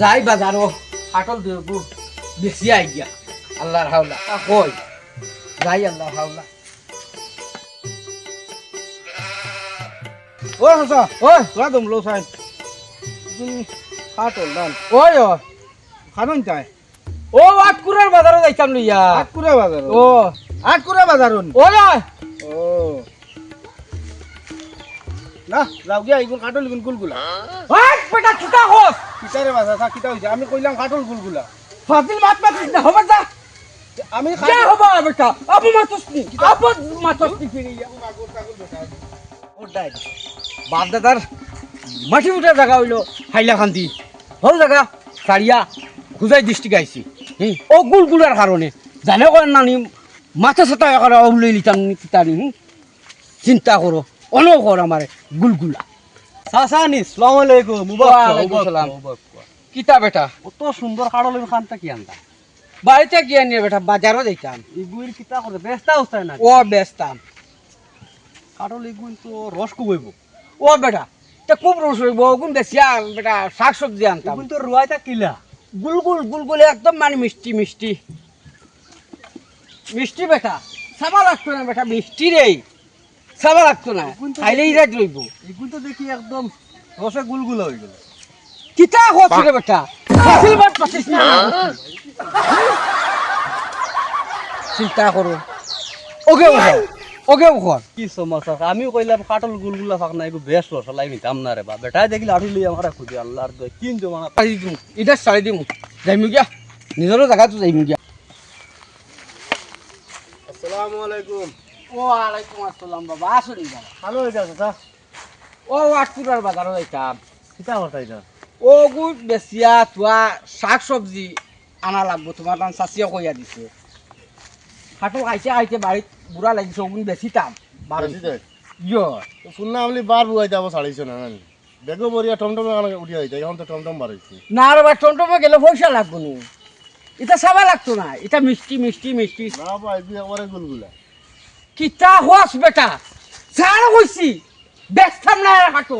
যাই বাজারও হাটল দেবু বেশি আই গিয়া। আল্লাহর হাওলা। কই? যাই আল্লাহর হাওলা। ও হাসা ওই তোরা দম লো সাই খাটল দান ওই ও। খানুন চাই ও আটকুরার বাজারে যাইতাম লইয়া আট কুড়ে বাজার ও। আট কুড়ে বাজার ও। না যাও গিয়া এইগুলো কাটল গুন গুলগুলা। ওই বেটা কিতা হোস। কিতারে বাজার থা কিতা হইছে আমি কইলাম কাটল গুলগুলা ফাজিল মাত মাতিস না হবে যা। আমি যা হবে বেটা। আপু মাতস নি আপু মাতস নি। ফিরিয়া বাপ দাদার মাটি উঠার জায়গা হইল হাইলাকান্দি হল জায়গা সারিয়া খুঁজাই ডিস্ট্রিক্ট আইছি ও গুলগুলার কারণে জানে করেন নানি মাথা সাথা একার উল্লে নিতাম তানি চিন্তা করো অনেক কর আমার গুলগুলা। সাসানি সালাম আলাইকুম ওয়ালাইকুম কিতা বেটা? কত সুন্দর খানটা কি আনতা। বাড়িতে গিয়ে নিয়ে বেটা? বাজারও যাইতাম। ইগুইর কিতা করে? বেস্তা উস্তায় না ও তো রস কুবাইব। ও বেটা তে খুব রস হইব। বেশি বেটা শাক সবজি আনতাম। ইগুইন তো রুয়াইতা কিলা। গুলগুল গুলগুল একদম মানে মিষ্টি মিষ্টি। মিষ্টি বেটা। সাবা লাগতো না বেটা মিষ্টি রে। সাবা লাগতো না খাইলেই রাজ লইব ইগুইন তো দেখি একদম রসে গুলগুলা হয়ে গেল। কিতা হচ্ছে রে বেটা? ফাসিল বাট পাচ্ছিস না। চিন্তা করো। ওকে ওখর ওকে ওখর কি সমস্যা আমি কইলাম কাটল গুলগুলা ফাক না এগু বেশ রস লাই নিতাম না রে বা বেটাই দেখলি আঠি লই আমার খুঁজে আল্লাহর দয়। কিন জমানা পাৰি দিম এতিয়া চাৰি দিম। যাইমি গিয়া নিজৰো জেগাটো যাইমি গিয়া। আসসালামু আলাইকুম। ওয়ালাইকুম আসসালাম বাবা আসো নি বাবা। ভালো হয়ে যাচ্ছে তা? ও আটপুরার বাজাৰত যাইতাম কিতা কথা এটা? ও গুড বেচিয়া থোৱা শাক চব্জি আনা লাগব তোমাৰ তান চাচিয়ে কৈয়া দিছে। হাটত খাইছে খাইছে বাৰীত বুঢ়া লাগিছে ওগুন বেচিতাম ইয়। শুননা আমলি বার বুয়াই যাব ছাড়িছে না নানি বেগো বরিয়া টমটম উঠিয়া হইতা এখন তো টমটম বার হইছে না বা টমটমে গেলে পয়সা লাগবো নি। এটা লাগতো না এটা মিষ্টি মিষ্টি মিষ্টি। না একবারে গুলগুলা কিতা হস বেটা? সার কইছি বেচতাম না আর হাটত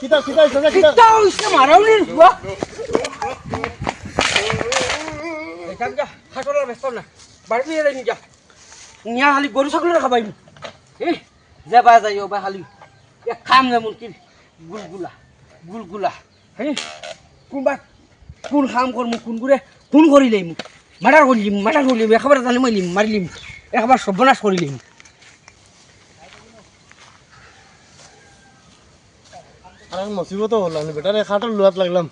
কিতা কিতা হইছে কিতা? হইছে বুয়া হাটর না বাড়ি যাই নিয়া নিয়া খালি গরু ছাগলের খাবাই এই যে বা যাই বা খালি। এক খাম যেমন কি? গুলগুলা গুলগুলা। হ্যাঁ কোনবা কোন কাম করমু কোন করে ফোন করিলেই মোক? মাৰ্ডাৰ কৰি দিম মাৰ্ডাৰ কৰি একেবাৰে জানি মই লিম। সৰ্বনাশ কৰি লিম আর আমি মসিবত হলাম বেটারে খাটল লুয়াত লাগলাম।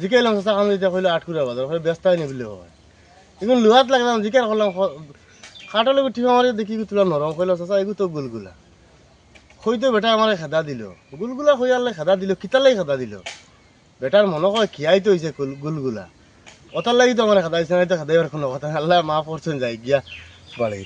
জিকাইলাম চাচা আমি এতিয়া কইলে আট কুড়া বাজার কইলে ব্যস্ত হয়নি বলে হয়। এখন লুয়াত লাগলাম জিকার করলাম খাটলে ঠিক আমার দেখি তুলা নরম কইলাম চাচা এগু তো গুলগুলা। হইতো বেটা আমার খেদা দিল। গুলগুলা হই আল্লাহ খেদা দিল, কিতালাই খেদা দিল। বেটার মনে কয় খিয়াই তো হয়েছে গুলগুলা। ওটার লাগি তো আমার খেদা দিছে না খেদাইবার কোনো কথা। আল্লাহ মা পড়ছেন যাই গিয়া। বাড়ি